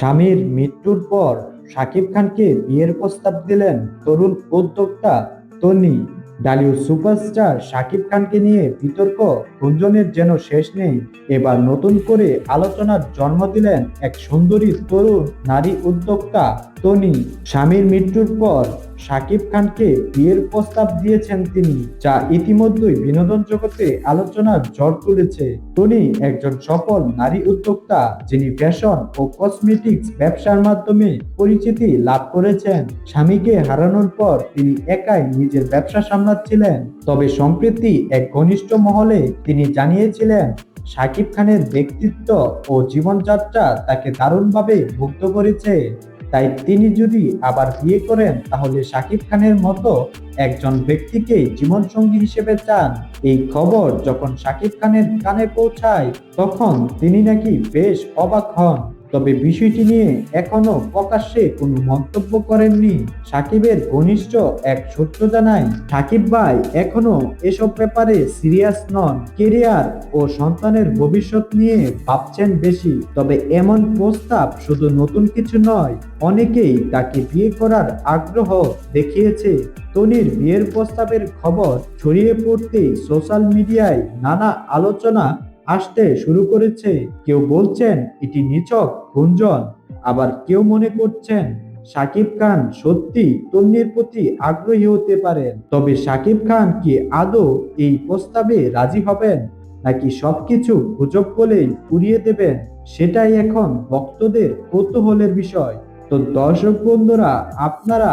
স্বামীর মৃত্যুর পর শাকিব খানকে বিয়ের প্রস্তাব দিলেন তরুণ উদ্যোক্তা তনি। ডালিউ সুপারস্টার শাকিব খানকে নিয়ে বিতর্ক, গুঞ্জনের যেন শেষ নেই। এবার নতুন করে আলোচনার জন্ম দিলেন এক সুন্দরী তরুণ নারী উদ্যোক্তা তনি স্বামীর মৃত্যুর পর শাকিব খানকে বিয়ের প্রস্তাব দিয়েছেন তিনি, যা ইতিমধ্যেই বিনোদন জগতে আলোচনার ঝড় তুলেছে। টনি একজন সফল নারী উদ্যোক্তা, যিনি ফ্যাশন ও কসমেটিক্স ব্যবসার মাধ্যমে পরিচিতি লাভ করেছেন। স্বামীকে হারানোর পর তিনি একাই নিজের ব্যবসা সামলাচ্ছিলেন। তবে সম্প্রতি এক ঘনিষ্ঠ মহলে তিনি জানিয়েছিলেন শাকিব খানের ব্যক্তিত্ব ও জীবনযাত্রা তাকে দারুণভাবে মুগ্ধ করেছে। তাই তিনি যদি আবার বিয়ে করেন, তাহলে শাকিব খানের মতো একজন ব্যক্তিকে জীবনসঙ্গী হিসেবে চান। এই খবর যখন শাকিব খানের কানে পৌঁছায়, তখন তিনি নাকি বেশ অবাক হন। তবে বিষয়টি নিয়ে এখনও প্রকাশ্যে কোনো মন্তব্য করেননি সাকিবের ঘনিষ্ঠ এক সূত্র জানায়, সাকিব ভাই এখনও এসব ব্যাপারে সিরিয়াস নন। কেরিয়ার ও সন্তানের ভবিষ্যৎ নিয়ে ভাবছেন বেশি। তবে এমন প্রস্তাব শুধু নতুন কিছু নয়, অনেকেই তাকে বিয়ে করার আগ্রহ দেখিয়েছে। তনির বিয়ের প্রস্তাবের খবর ছড়িয়ে পড়তে সোশ্যাল মিডিয়ায় নানা আলোচনা আসতে শুরু করেছে। কেউ বলছেন, এটি নিছক গুঞ্জন। আবার কেউ মনে করছেন শাকিব খান সত্যি তন্নির প্রতি আগ্রহী হতে পারেন। তবে শাকিব খান কি আদৌ এই প্রস্তাবে রাজি হবেন, নাকি সবকিছু গুজব বলেই উড়িয়ে দেবেন, সেটাই এখন ভক্তদের কৌতূহলের বিষয়। তো দর্শক বন্ধুরা, আপনারা